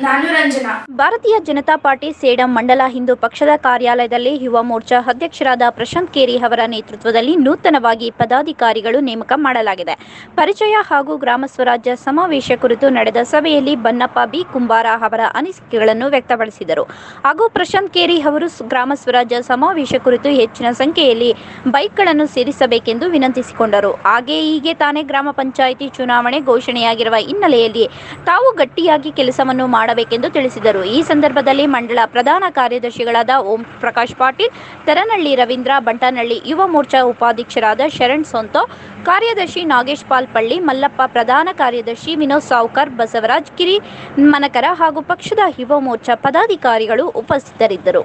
ಭಾರತೀಯ ಜನತಾ ಪಾರ್ಟಿ ಸೇಡಂ ಮಂಡಲ ಹಿಂದೂ ಪಕ್ಷದ ಕಾರ್ಯಾಲಯದಲ್ಲಿ ಯುವ ಮೋರ್ಚಾ ಅಧ್ಯಕ್ಷರಾದ ಪ್ರಶಾಂತ್ ಕೇರಿ ಅವರ ನೇತೃತ್ವದಲ್ಲಿ ನೂತನವಾಗಿ ಪದಾಧಿಕಾರಿಗಳು ನೇಮಕ ಮಾಡಲಾಗಿದೆ. ಪರಿಚಯ ಹಾಗೂ ಗ್ರಾಮ ಸ್ವರಾಜ್ಯ ಸಮಾವೇಶ ಕುರಿತು ನಡೆದ ಸಭೆಯಲ್ಲಿ ಬನ್ನಪ್ಪ ಬಿ. ಕುಂಬಾರ ಅವರ ಅನಿಸಿಕೆಗಳನ್ನು ವ್ಯಕ್ತಪಡಿಸಿದರು. ಹಾಗೂ ಪ್ರಶಾಂತ್ ಕೇರಿ ಅವರು ಗ್ರಾಮ ಸ್ವರಾಜ್ಯ ಸಮಾವೇಶ ಕುರಿತು ಹೆಚ್ಚಿನ ಸಂಖ್ಯೆಯಲ್ಲಿ ಬೈಕ್ಗಳನ್ನು ಸೇರಿಸಬೇಕೆಂದು ವಿನಂತಿಸಿಕೊಂಡರು. ಹಾಗೆ ಹೀಗೆ ತಾನೇ ಗ್ರಾಮ ಪಂಚಾಯಿತಿ ಚುನಾವಣೆ ಘೋಷಣೆಯಾಗಿರುವ ಹಿನ್ನೆಲೆಯಲ್ಲಿ ತಾವು ಗಟ್ಟಿಯಾಗಿ ಕೆಲಸವನ್ನು ಮಾಡಬೇಕೆಂದು ತಿಳಿಸಿದರು. ಈ ಸಂದರ್ಭದಲ್ಲಿ ಮಂಡಳ ಪ್ರಧಾನ ಕಾರ್ಯದರ್ಶಿಗಳಾದ ಓಂ ಪ್ರಕಾಶ್ ಪಾಟೀಲ್ ತೆರನಳ್ಳಿ ರವೀಂದ್ರ ಬಂಟನಹಳ್ಳಿ ಯುವ ಮೋರ್ಚಾ ಉಪಾಧ್ಯಕ್ಷರಾದ ಶರಣ್ ಸೊಂತೋ, ಕಾರ್ಯದರ್ಶಿ ನಾಗೇಶ್ ಪಾಲ್ ಪಳ್ಳಿ ಮಲ್ಲಪ್ಪ ಪ್ರಧಾನ ಕಾರ್ಯದರ್ಶಿ ವಿನೋದ್ ಸಾವ್ಕರ್, ಬಸವರಾಜ್ ಕಿರಿ ಮನಕರ ಹಾಗೂ ಪಕ್ಷದ ಯುವ ಮೋರ್ಚಾ ಪದಾಧಿಕಾರಿಗಳು ಉಪಸ್ಥಿತರಿದ್ದರು.